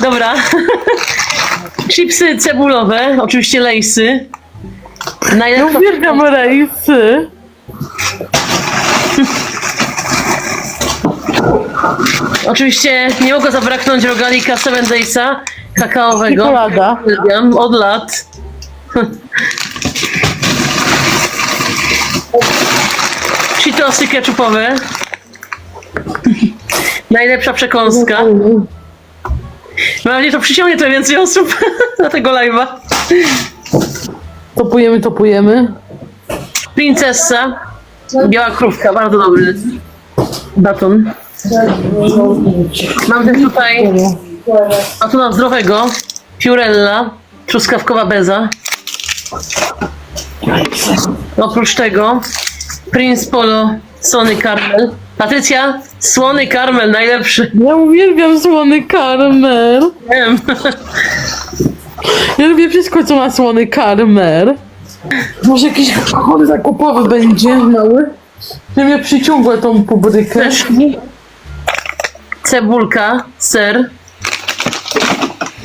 Dobra. Chipsy cebulowe, oczywiście lejsy. Najlepsza uwielbiam rejsy. Oczywiście nie mogło zabraknąć rogalika Seven Daysa kakaowego. Czekolada. Uwielbiam od lat. Cheetosy ketchupowe. Najlepsza przekąska. Mam nadzieję, że to przyciągnie trochę więcej osób na tego live'a. Topujemy, topujemy. Princessa. Biała krówka, bardzo dobry baton. Mam też tutaj batona zdrowego. Fiorella. Truskawkowa beza. Oprócz tego Prince Polo Słony Karmel. Patrycja, Słony Karmel, najlepszy. Ja uwielbiam słony karmel. Wiem. Ja lubię wszystko, co ma słony karmel. Może jakiś chory zakupowy będzie mały? Ja mnie przyciągła tą pobrykę. Też cebulka, ser.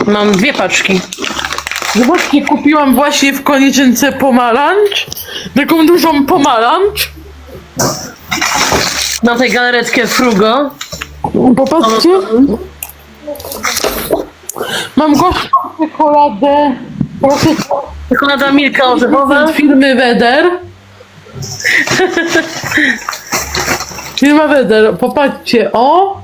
Mam dwie paczki. Zobaczcie, kupiłam właśnie w koniczynce pomarańcz. Taką dużą pomarańcz. Mam tutaj galaretkę Frugo. Popatrzcie. Mam gorzką czekoladę. Proszę, Czekolada Milka orzechowa. od firmy Weder. Firma Weder, popatrzcie, o!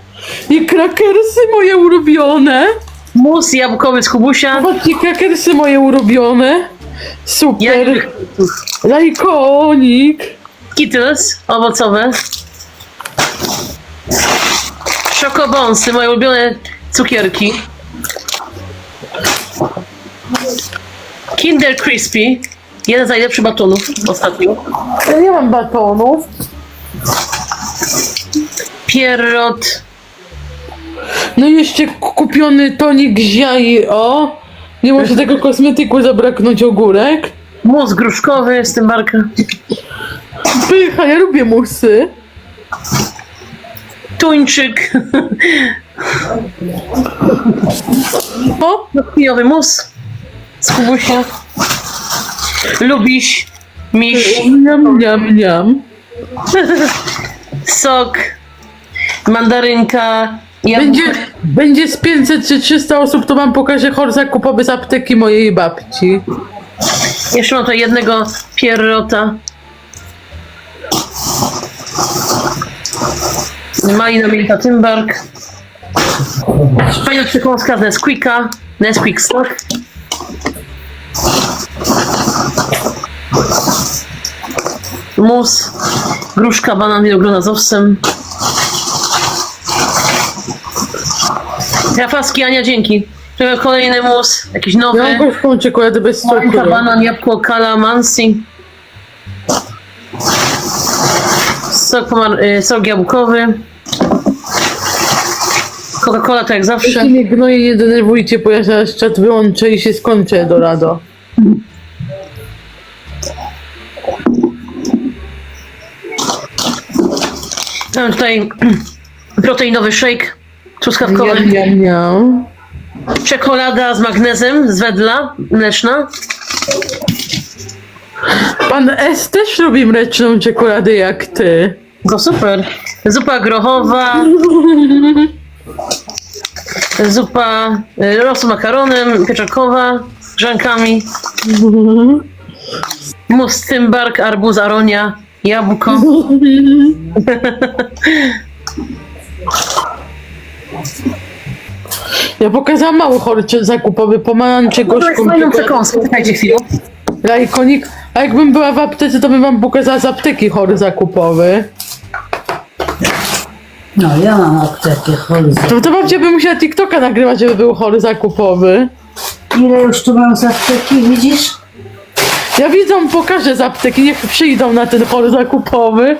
I krakersy moje ulubione. Mus jabłkowy z Kubusia. Popatrzcie, krakersy moje ulubione. Super. Jak Lajkonik. Skittles owocowe. Szokobonsy, moje ulubione cukierki. Kinder Crispy. Jeden z najlepszych batonów ostatnio. Ja nie mam batonów. Pierrot. No i jeszcze kupiony tonik ziai, o. Nie może tego kosmetyku zabraknąć ogórek. Mus gruszkowy tym barka. Pycha, ja lubię musy. Tuńczyk. O, Chwilowy mus z Kubusia. Lubiś. Miś. niam, niam, niam. Sok. Mandarynka. Jabłko. Będzie, będzie z 500 czy 300 osób, to wam pokażę chor zakupowy z apteki mojej babci. Jeszcze mam tutaj jednego pierrota. Malina Milka Tymbark. Fajna przekąska z Nesquika. Nesquik Stock. Mus. Gruszka, banan, winogrona z owsem. Rafaski, Ania, dzięki. Kolejny mus, jakiś nowy. Ja mam gorzką czekoladę bez cukru. banan, jabłko, kalamansi. Sok, pomar- y, sok jabłkowy. Coca-Cola to jak zawsze. Jeśli mnie gnoje, nie denerwujcie, bo ja zaraz czat wyłączę i się skończę, Dorado. Mam tutaj proteinowy shake truskawkowy. Niam, niam, niam. Czekolada z magnezem z wedla mleczna. Pan S też lubi mleczną czekoladę jak ty. No super. Zupa grochowa. Zupa rosu makaronem, pieczokowa z grzankami. Mus tymbark, arbuz, aronia, jabłko. Ja pokazałam mały chorczy zakupowy, pomarańcze, gorzką fajną przekąskę, czekajcie chwilę. Lajkonik. A jakbym była w aptece, to bym wam pokazała z apteki chory zakupowy. No, ja mam aptekę Holzy. To, to babcia by musiała TikToka nagrywać, żeby był chory zakupowy. Ile już tu mam z apteki, widzisz? Ja widzę, pokażę z apteki, niech przyjdą na ten chory zakupowy.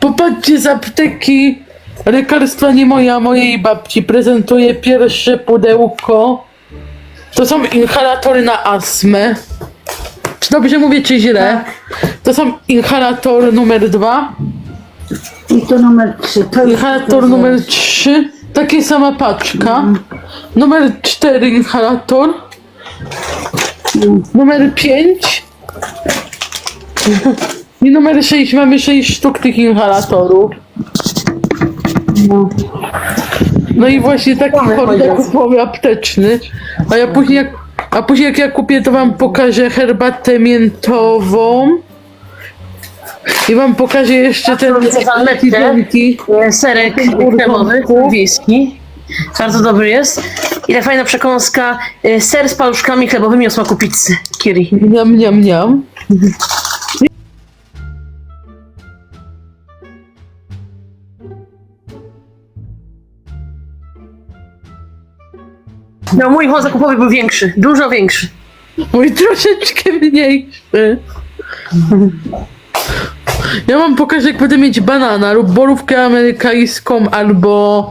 Popatrzcie z apteki. Lekarstwa nie moja, mojej babci. Prezentuję pierwsze pudełko. To są inhalatory na astmę. Czy dobrze mówię, czy źle? To są inhalator numer dwa. I to numer trzy. To już Inhalator numer 3 Takie sama paczka. Numer 4 inhalator. Numer 5. I numer 6. Mamy 6 sztuk tych inhalatorów. No. No i właśnie taki chory zakupowy apteczny. A ja później jak, a później jak ja kupię, to wam pokażę herbatę miętową. I wam pokażę jeszcze ten wielki. E, Serek kremowy, wiejski. Bardzo dobry jest. I ta fajna przekąska. e, Ser z paluszkami chlebowymi o smaku pizzy. Kiri. Niam, niam, niam. No mój hol zakupowy był większy. Dużo większy. Mój troszeczkę mniejszy. Ja wam pokażę, jak będę mieć banana lub borówkę amerykańską albo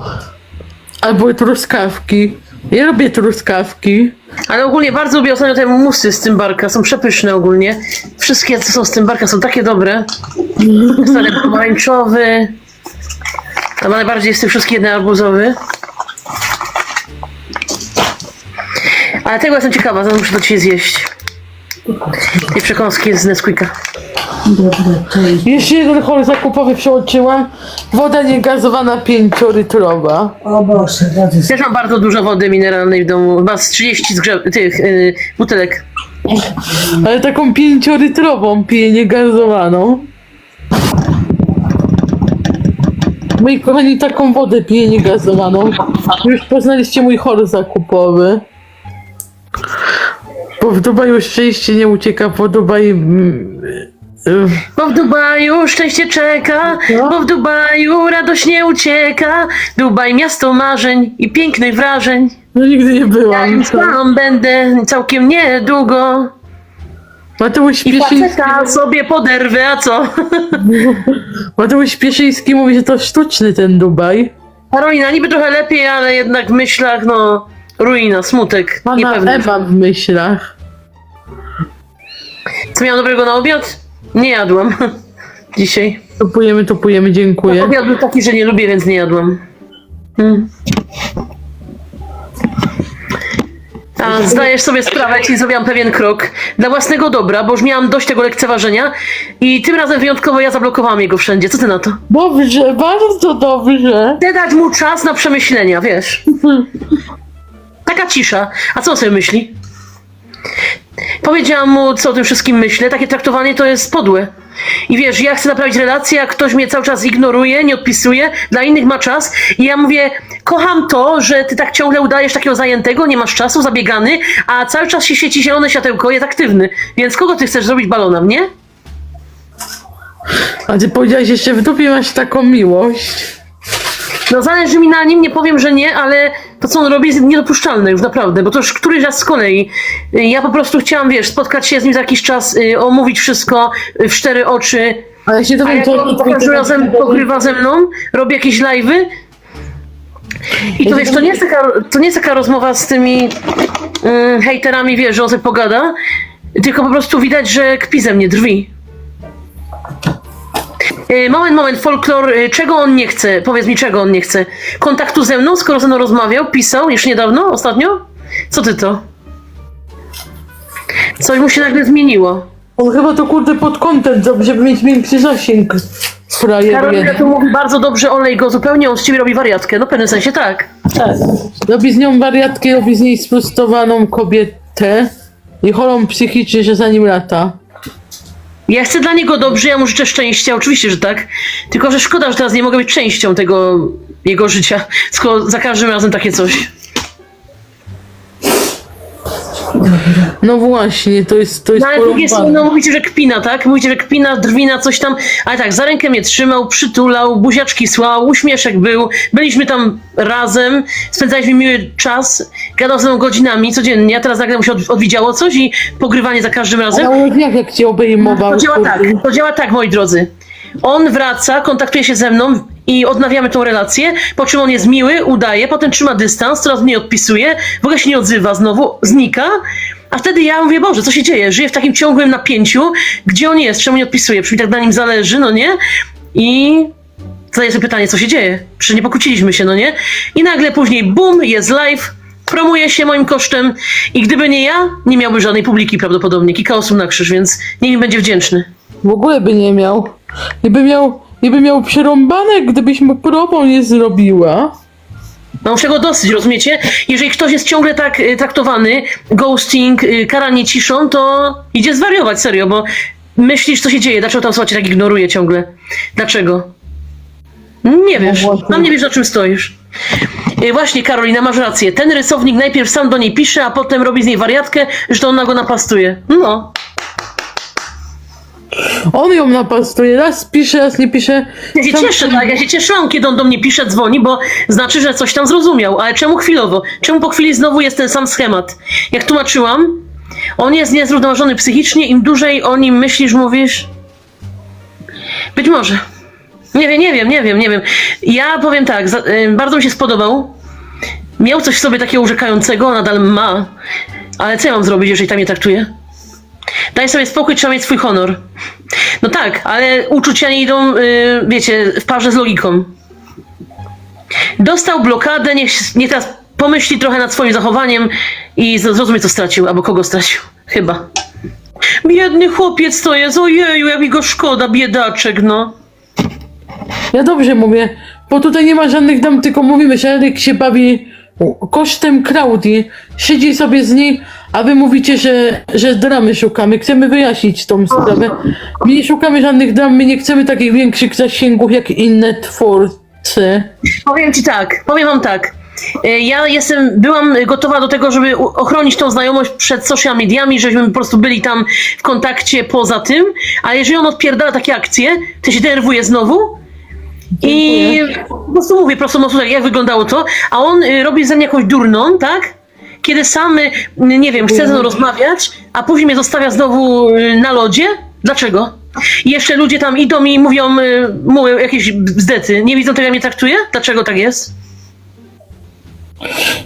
albo truskawki. Ja lubię truskawki. Ale ogólnie bardzo lubię ostatnio te musy z tym barka. Są przepyszne ogólnie. Wszystkie, co są z tym barka, są takie dobre. Stary pomarańczowy. A najbardziej jest z tych wszystkich jeden arbuzowy. Ale tego jestem ciekawa, zaraz muszę to dzisiaj zjeść. Tej przekąski z Nesquika. To jest. Jeszcze jeden hol zakupowy przełączyłam. Woda niegazowana 5-litrowa. O Boże, rady Też mam bardzo dużo wody mineralnej w domu. Chyba z 30 zgrze- tych yy, butelek. Ale taką 5-litrową piję niegazowaną. Moi kochani, taką wodę piję niegazowaną. Już poznaliście mój hol zakupowy. Bo w Dubaju szczęście nie ucieka, bo Dubaj... mm, Bo w Dubaju szczęście czeka, No. bo w Dubaju radość nie ucieka. Dubaj miasto marzeń i pięknych wrażeń. No nigdy nie Ja byłam. tam będę całkiem niedługo. Mateusz I Pieszyński, faceta sobie poderwę, a co? Mateusz Pieszyński mówi, że to sztuczny ten Dubaj. Karolina, niby trochę lepiej, ale jednak w myślach, no, ruina, smutek, Pana niepewność. Ewa w myślach. Co miałam dobrego na obiad? Nie jadłam dzisiaj. Topujemy, topujemy, dziękuję. Obiad był taki, że nie lubię, więc nie jadłam. Mm. A, zdajesz sobie sprawę, ci zrobiłam pewien krok dla własnego dobra, bo już miałam dość tego lekceważenia i tym razem wyjątkowo ja zablokowałam jego wszędzie. Co ty na to? Dobrze, bardzo dobrze. Chcę dać mu czas na przemyślenia, wiesz? Taka cisza. A co on sobie myśli? Powiedziałam mu, co o tym wszystkim myślę. Takie traktowanie to jest podłe. I wiesz, ja chcę naprawić relację, a ktoś mnie cały czas ignoruje, nie odpisuje, dla innych ma czas. I ja mówię, kocham to, że ty tak ciągle udajesz takiego zajętego, nie masz czasu, zabiegany, a cały czas się świeci zielone światełko, jest aktywny. Więc kogo ty chcesz zrobić balona, mnie? A ty powiedziałeś jeszcze w dupie masz taką miłość. No zależy mi na nim, nie powiem, że nie, ale to co on robi jest niedopuszczalne już naprawdę, bo to już któryś raz z kolei. Ja po prostu chciałam, wiesz, spotkać się z nim za jakiś czas, y, omówić wszystko y, w cztery oczy, A ja się dowiem, jak on za każdym razem pogrywa ze mną, robi jakieś live'y. I to wiesz, to nie jest taka, to nie jest taka rozmowa z tymi mm, hejterami, wiesz, że on sobie pogada, tylko po prostu widać, że kpi ze mnie, drwi. Y, Moment, moment, folklor, y, czego on nie chce? Powiedz mi, czego on nie chce? Kontaktu ze mną, skoro ze mną rozmawiał, pisał jeszcze niedawno, ostatnio? Co ty to? Coś mu się nagle zmieniło. On chyba to kurde pod zrobi, żeby mieć większy zasięg. Frajer Karolina jeden. tu mówi bardzo dobrze, olej go zupełnie, on z ciebie robi wariatkę. No w pewnym sensie tak. Tak. Robi z nią wariatkę, robi z niej sprostowaną kobietę. I chorą psychicznie, że za nim lata. Ja chcę dla niego dobrze, ja mu życzę szczęścia, oczywiście, że tak. Tylko, że szkoda, że teraz nie mogę być częścią tego jego życia, skoro za każdym razem takie coś. No właśnie, to jest to jest No ale strony, porąbane. no mówicie, że kpina, tak? Mówicie, że kpina, drwina, coś tam. Ale tak, za rękę mnie trzymał, przytulał, buziaczki słał, uśmieszek był. Byliśmy tam razem, spędzaliśmy miły czas, gadał ze mną godzinami codziennie, a teraz nagle mu się od, odwidziało coś i pogrywanie za każdym razem. Ale jak, jak cię obejmował? To działa tak, to działa tak, moi drodzy. On wraca, kontaktuje się ze mną i odnawiamy tą relację, po czym on jest miły, udaje, potem trzyma dystans, coraz mniej odpisuje, w ogóle się nie odzywa znowu, znika, a wtedy ja mówię, Boże, co się dzieje? Żyję w takim ciągłym napięciu, gdzie on jest, czemu nie odpisuje, mi tak na nim zależy, no nie? I zadaję sobie pytanie, co się dzieje? Przecież nie pokłóciliśmy się, no nie? I nagle później bum, jest live, promuje się moim kosztem i gdyby nie ja, nie miałby żadnej publiki prawdopodobnie. Kilka osób na krzyż, więc nie mi będzie wdzięczny. W ogóle by nie miał. Nie by miał, nie by miał przerąbane, gdybyś mu promo nie zrobiła. Mam czego dosyć, rozumiecie? Jeżeli ktoś jest ciągle tak y, traktowany, ghosting, y, karanie ciszą, to idzie zwariować, serio, bo myślisz, co się dzieje, dlaczego ta osoba cię tak ignoruje ciągle? Dlaczego? Nie wiesz, właśnie. tam nie wiesz, na czym stoisz. Y, Właśnie, Karolina, masz rację. Ten rysownik najpierw sam do niej pisze, a potem robi z niej wariatkę, że to ona go napastuje. No. On ją napastuje, raz pisze, raz nie pisze. Ja się Sam- cieszę, tak? Ja się cieszyłam, kiedy on do mnie pisze, dzwoni, bo znaczy, że coś tam zrozumiał. Ale czemu chwilowo? Czemu po chwili znowu jest ten sam schemat? Jak tłumaczyłam, on jest niezrównoważony psychicznie, im dłużej o nim myślisz, mówisz. Być może. Nie wiem, nie wiem, nie wiem, nie wiem. Ja powiem tak, za, y, bardzo mi się spodobał. Miał coś w sobie takiego urzekającego, nadal ma. Ale co ja mam zrobić, jeżeli tam mnie traktuje? Daj sobie spokój, trzeba mieć swój honor. No tak, ale uczucia nie idą, y, wiecie, w parze z logiką. Dostał blokadę, niech, niech teraz pomyśli trochę nad swoim zachowaniem i zrozumie, co stracił, albo kogo stracił. Chyba. Biedny chłopiec to jest, ojeju, jak mi go szkoda, biedaczek, no. Ja dobrze mówię, bo tutaj nie ma żadnych dam, tylko mówimy, że Eryk się bawi kosztem Klaudii. Siedzi sobie z niej, a wy mówicie, że, że dramy szukamy. Chcemy wyjaśnić tą sprawę. My nie szukamy żadnych dram, my nie chcemy takich większych zasięgów jak inne twórcy. Powiem ci tak, powiem wam tak. Y, Ja jestem, byłam gotowa do tego, żeby ochronić tą znajomość przed social mediami, żebyśmy po prostu byli tam w kontakcie poza tym, ale jeżeli on odpierdala takie akcje, to się denerwuje znowu i po prostu mówię prosto, no jak wyglądało to, a on y, robi ze mnie jakąś durną, tak? Kiedy sam, y, nie wiem, chce ze mną rozmawiać, a później mnie zostawia znowu y, na lodzie? Dlaczego? I jeszcze ludzie tam idą i mówią, y, mówią jakieś bzdety. Nie widzą tego, jak mnie traktuje? Dlaczego tak jest?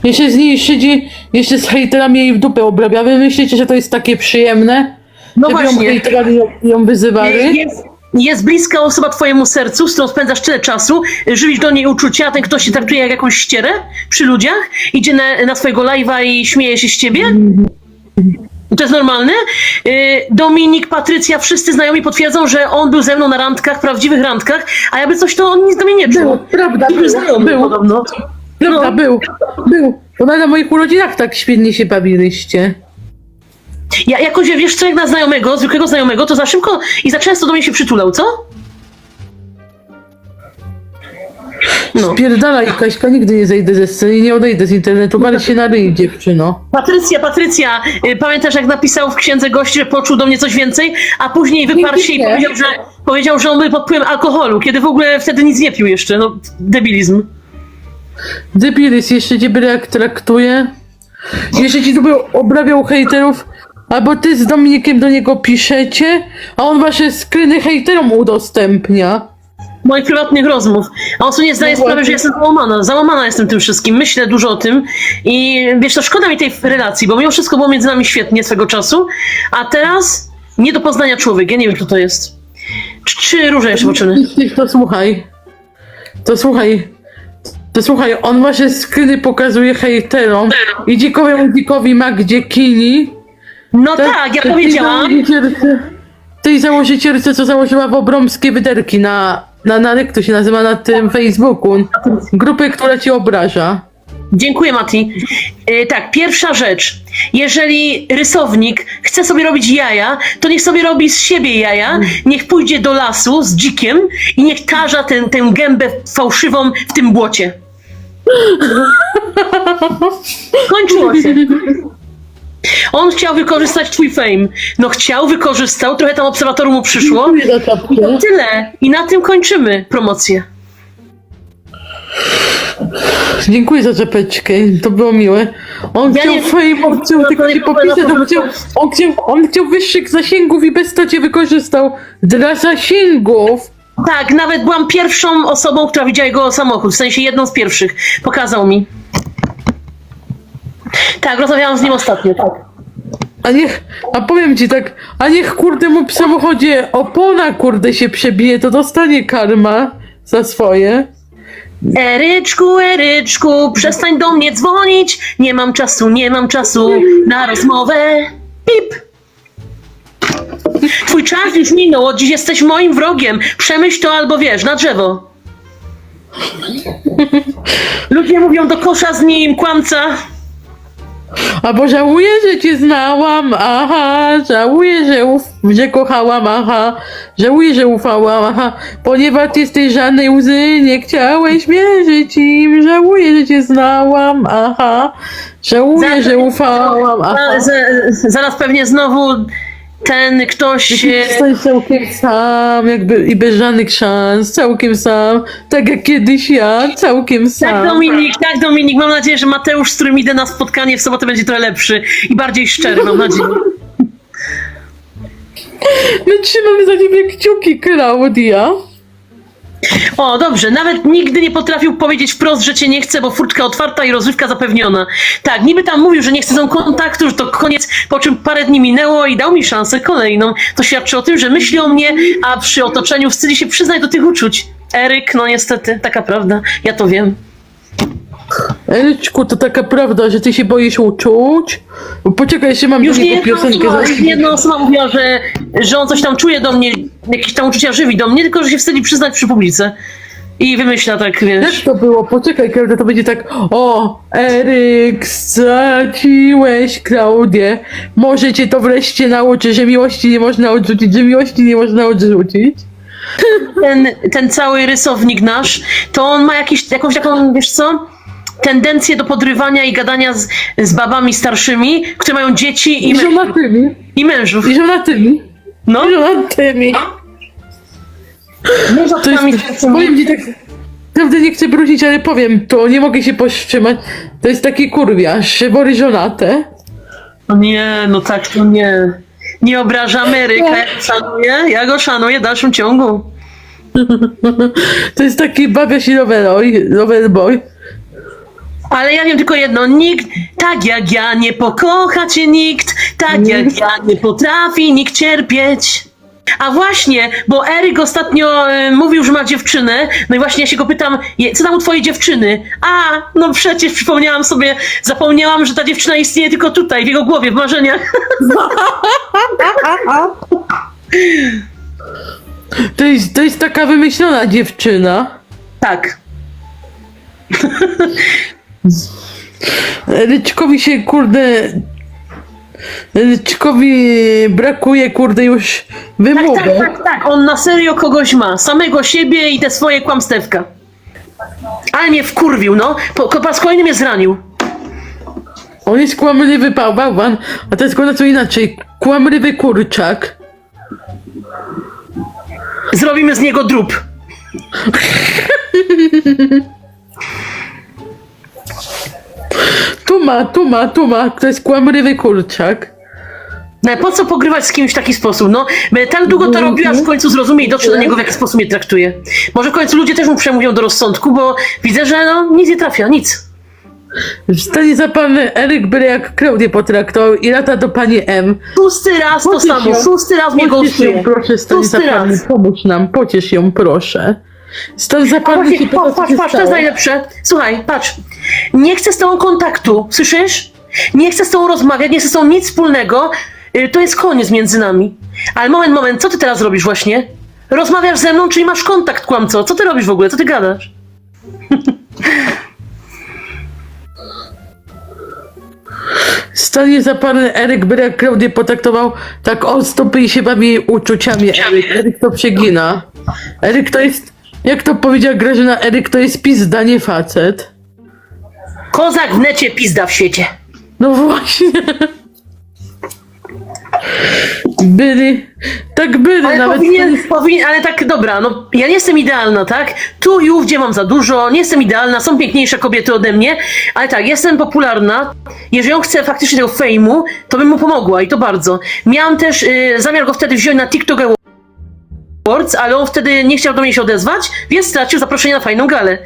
Jeszcze z niej siedzi, jeszcze z hejterami jej w dupę obrabia. Wy myślicie, że to jest takie przyjemne? No żeby ją właśnie. ją, ją wyzywali? Jest, jest bliska osoba twojemu sercu, z którą spędzasz tyle czasu, żywisz do niej uczucia, a ten ktoś się traktuje jak jakąś ścierę przy ludziach, idzie na, na swojego live'a i śmieje się z ciebie? To jest normalne? Yy, Dominik, Patrycja, wszyscy znajomi potwierdzą, że on był ze mną na randkach, prawdziwych randkach, a jakby coś to on nic do mnie nie czuł. prawda, Był był, był. podobno. Prawda, No. był, był. Nawet na moich urodzinach tak świetnie się bawiliście. Ja jakoś, wiesz co, jak na znajomego, zwykłego znajomego, to za szybko i za często do mnie się przytulał, co? No. Spierdalaj, Kaśka, nigdy nie zejdę ze sceny nie odejdę z internetu, ale się na ryj, dziewczyno. Patrycja, Patrycja, y, pamiętasz jak napisał w księdze gości, że poczuł do mnie coś więcej, a później wyparł się i Nie. powiedział, że, powiedział, że on był pod wpływem alkoholu, kiedy w ogóle wtedy nic nie pił jeszcze, no debilizm. Debilis, jeszcze cię jak traktuje. Jeszcze ci tu był obrabiał hejterów, albo ty z Dominikiem do niego piszecie, a on wasze screeny hejterom udostępnia. Moich prywatnych rozmów. A on sobie nie zdaje No sprawy, właśnie. że jestem załamana. Załamana jestem tym wszystkim. Myślę dużo o tym i wiesz, to szkoda mi tej relacji, bo mimo wszystko było między nami świetnie swego czasu, a teraz nie do poznania człowiek. Ja nie wiem, kto to jest. Tr- Trzy róże jeszcze poczyny. To słuchaj. To słuchaj. To słuchaj, on wasze screeny pokazuje hejterom i dzikowemu dzikowi ma gdzie kini. No tak, ja powiedziałam. założycielce- Tej założycielce, co założyła wobromskie wyderki na, na, na, jak to się nazywa, na tym Facebooku. Grupę, która ci obraża. Dziękuję, Mati. E, tak, pierwsza rzecz. Jeżeli rysownik chce sobie robić jaja, to niech sobie robi z siebie jaja, niech pójdzie do lasu z dzikiem i niech tarza ten, tę gębę fałszywą w tym błocie. Kończyło się. On chciał wykorzystać twój fame. No chciał, wykorzystał, trochę tam obserwatorów mu przyszło. Dziękuję za czapkę. Tyle. I na tym kończymy promocję. Dziękuję za czapeczkę, to było miłe. On Ja chciał nie- fame, on chciał to tylko nie popisać, on chciał, on, chciał, on chciał wyższych zasięgów i bez to cię wykorzystał dla zasięgów. Tak, nawet byłam pierwszą osobą, która widziała jego samochód, w sensie jedną z pierwszych. Pokazał mi. Tak, rozmawiałam z nim ostatnio, tak. A niech, a powiem ci tak, a niech kurde mu w samochodzie opona kurde się przebije, to dostanie karma za swoje. Eryczku, Eryczku, przestań do mnie dzwonić. Nie mam czasu, nie mam czasu na rozmowę. Pip. Twój czas już minął, od dziś jesteś moim wrogiem. Przemyśl to albo wiesz, na drzewo. Ludzie mówią do kosza z nim, kłamca. Albo żałuję, że cię znałam, aha, żałuję, że, uf, że kochałam, aha, żałuję, że ufałam, aha, ponieważ ty z tej żadnej łzy nie chciałeś wierzyć im, żałuję, że cię znałam, aha, żałuję, Za- że ufałam, aha. Z, z, zaraz pewnie znowu ten ktoś... Jesteś całkiem sam, jakby i bez żadnych szans, całkiem sam, tak jak kiedyś ja, całkiem Tak, sam. Dominik, tak, Dominik. Mam nadzieję, że Mateusz, z którym idę na spotkanie w sobotę, będzie trochę lepszy i bardziej szczery, mam nadzieję. My trzymamy za ciebie kciuki, Klaudia. O, dobrze. Nawet nigdy nie potrafił powiedzieć wprost, że cię nie chce, bo furtka otwarta i rozrywka zapewniona. Tak, niby tam mówił, że nie chce są kontaktu, że to koniec, po czym parę dni minęło i dał mi szansę kolejną. To świadczy o tym, że myśli o mnie, a przy otoczeniu wstydzi się przyznać do tych uczuć. Eryk, no niestety, taka prawda. Ja to wiem. Eleczku, to taka prawda, że ty się boisz uczuć? Poczekaj, jeszcze mam Już do nie jedna piosenkę. osoba, już nie jedna osoba mówiła, że, że on coś tam czuje do mnie, jakieś tam uczucia żywi do mnie, tylko że się wstydzi przyznać przy publice. I wymyśla tak, Jak wiesz. to było? Poczekaj, Klaudia, to będzie tak. O, Eryk, straciłeś Klaudię. Może cię to wreszcie nauczy, że miłości nie można odrzucić, że miłości nie można odrzucić. ten, ten cały rysownik nasz, to on ma jakiś, jakąś taką, wiesz co, tendencję do podrywania i gadania z, z babami starszymi, które mają dzieci i, I mę, żonatymi. i mężów. I żonatymi. No, I żonatymi. nie z To babami jest, powiem ci tak, naprawdę nie chcę brudzić, ale powiem to, nie mogę się powstrzymać. To jest taki kurwiarz, woli żonate. No nie, no tak to nie. Nie obrażamy Eryka, ja go szanuję, ja go szanuję w dalszym ciągu. To jest taki babia się loverboy, loverboy. Ale ja wiem tylko jedno, nikt, tak jak ja nie pokocha cię nikt, tak jak ja nie potrafi nikt cierpieć. A właśnie, bo Eryk ostatnio e, mówił, że ma dziewczynę, no i właśnie ja się go pytam, je- co tam u twojej dziewczyny? A, no przecież przypomniałam sobie, zapomniałam, że ta dziewczyna istnieje tylko tutaj, w jego głowie, w marzeniach. To jest, to jest taka wymyślona dziewczyna. Tak. Ryczkowi się, kurde... Ryczkowi brakuje, kurde, już Tak, wymówek. tak, tak, tak, on na serio kogoś ma, samego siebie i te swoje kłamstewka. Ale mnie wkurwił, no, po, po raz kolejny mnie zranił. On jest kłamliwy bał- bałwan, a to jest kurde co inaczej. Kłamliwy kurczak. Zrobimy z niego drób. Tu ma, tu ma, tu ma, to jest kłamliwy kurczak. No, po co pogrywać z kimś w taki sposób? No, my tak długo to robiła, aż w końcu zrozumie i dotrze do niego, w jaki sposób mnie traktuje. Może w końcu ludzie też mu przemówią do rozsądku, bo widzę, że no, nic nie trafia, nic. W stanie zapalny Eryk byle jak Klaudię potraktował i lata do pani M. Szósty raz to Pociesz samo, ją. szósty raz mnie Pociesz ją, ghostuje. proszę, stan Szósty zapalny, raz. pomóż nam, pociesz ją, proszę. Właśnie, się pyta, patrz, patrz, patrz, to jest najlepsze. Słuchaj, patrz. Nie chcę z tobą kontaktu, słyszysz? Nie chcę z tobą rozmawiać, nie chcę z tobą nic wspólnego. Y, To jest koniec między nami. Ale moment, moment, co ty teraz robisz właśnie? Rozmawiasz ze mną, czyli masz kontakt, kłamco. Co ty robisz w ogóle? Co ty gadasz? Stanie zapalny Eryk byle jak Klaudię potraktował, tak o stopy i się bawi uczuciami. Eryk, Eryk to przegina. Eryk to jest, jak to powiedziała Grażyna, Eryk to jest pizda, nie facet. Kozak w necie, pizda w świecie. No właśnie. Byli, tak byli, Ale nawet powinien, powinien, ale tak, dobra, no ja nie jestem idealna, tak? Tu i ówdzie mam za dużo, nie jestem idealna, są piękniejsze kobiety ode mnie, ale tak, jestem popularna. Jeżeli on chce faktycznie tego fejmu, to bym mu pomogła i to bardzo. Miałam też y, zamiar go wtedy wziąć na TikTok Awards, ale on wtedy nie chciał do mnie się odezwać, więc stracił zaproszenie na fajną galę.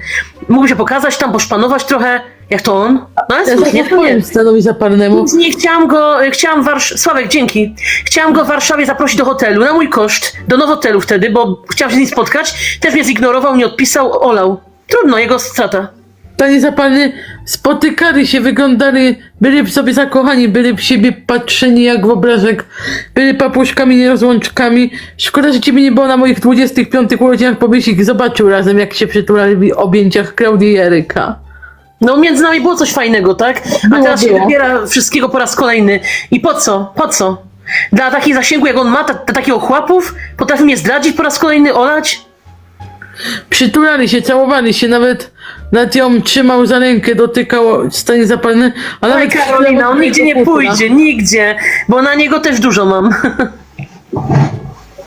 Mógłby się pokazać tam, poszpanować trochę jak to on. No ale słusznie, tak nie. powiem stanowi zaparnemu. Więc nie chciałam go, chciałam Warsz... Sławek, dzięki. Chciałam go w Warszawie zaprosić do hotelu, na mój koszt, do nowotelu wtedy, bo chciałam się z nim spotkać. Też mnie zignorował, nie odpisał, olał. Trudno, jego strata. Panie zapalny, spotykali się, wyglądali, byli w sobie zakochani, byli w siebie patrzeni jak w obrazek, byli papuszkami, nierozłączkami. Szkoda, że ciebie nie było na moich 25 urodzinach, bo byś ich zobaczył razem, jak się przytulali w objęciach Klaudii i Eryka. No między nami było coś fajnego, tak? A Było, teraz się było. wybiera wszystkiego po raz kolejny. I po co? Po co? Dla takiej zasięgu, jak on ma, dla, dla takich ochłapów, potrafi mnie zdradzić po raz kolejny, olać? Przytulali się, całowali się, nawet, nawet ją trzymał za rękę, dotykał stanie zapalny, a Oj, nawet... Karolina, on nigdzie nie pójdzie, nigdzie, bo na niego też dużo mam.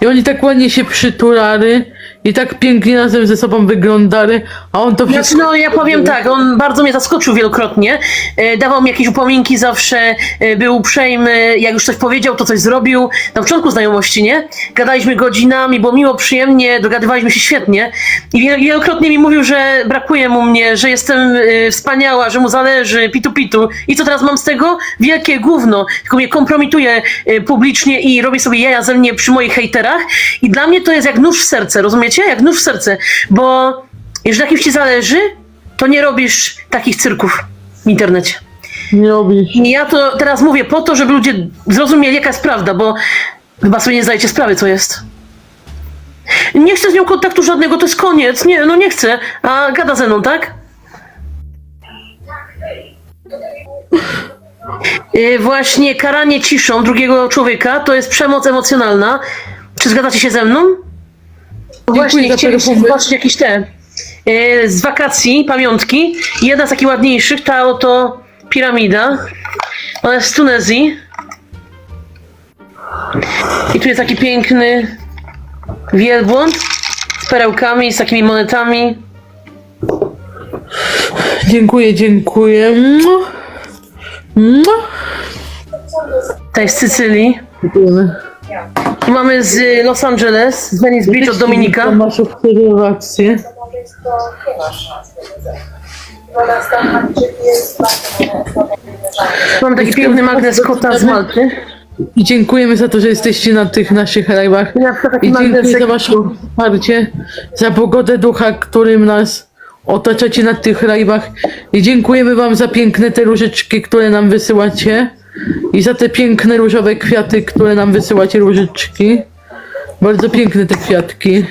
I oni tak ładnie się przytulali i tak pięknie razem ze sobą wyglądali, a on to Znaczy, wszystko... no ja powiem tak, on bardzo mnie zaskoczył wielokrotnie. E, dawał mi jakieś upominki zawsze, e, był uprzejmy, jak już coś powiedział, to coś zrobił. Na początku znajomości, nie? Gadaliśmy godzinami, było miło, przyjemnie, dogadywaliśmy się świetnie. I wiel- wielokrotnie mi mówił, że brakuje mu mnie, że jestem e, wspaniała, że mu zależy, pitu pitu. I co teraz mam z tego? Wielkie gówno. Tylko mnie kompromituje e, publicznie i robi sobie jaja ze mnie przy moich hejterach. I dla mnie to jest jak nóż w serce, rozumiecie? Jak nóż w serce, bo jeżeli na kimś ci zależy, to nie robisz takich cyrków w internecie. Nie robisz. I ja to teraz mówię po to, żeby ludzie zrozumieli, jaka jest prawda, bo chyba sobie nie zdajecie sprawy, co jest. Nie chcę z nią kontaktu żadnego, to jest koniec. Nie, no nie chcę. A gada ze mną, tak? Yy, właśnie karanie ciszą drugiego człowieka to jest przemoc emocjonalna. Czy zgadzacie się ze mną? Właśnie, za chcieliście perfumy. zobaczyć jakieś te yy, z wakacji, pamiątki. Jedna z takich ładniejszych, ta oto piramida. Ona jest z Tunezji. I tu jest taki piękny wielbłąd z perełkami, z takimi monetami. Dziękuję, dziękuję. Mua. Mua. Ta jest z Sycylii. Dziękujemy. Mamy z y, Los Angeles, z Venice Beach od Dominika. Masz obserwacje. Mamy taki piękny magnes kota z Malty. I dziękujemy za to, że jesteście na tych naszych live'ach. Ja taki I dziękuję magnesek. za wasze wsparcie, za pogodę ducha, którym nas otaczacie na tych live'ach. I dziękujemy wam za piękne te różyczki, które nam wysyłacie. I za te piękne różowe kwiaty, które nam wysyłacie różyczki. Bardzo piękne te kwiatki.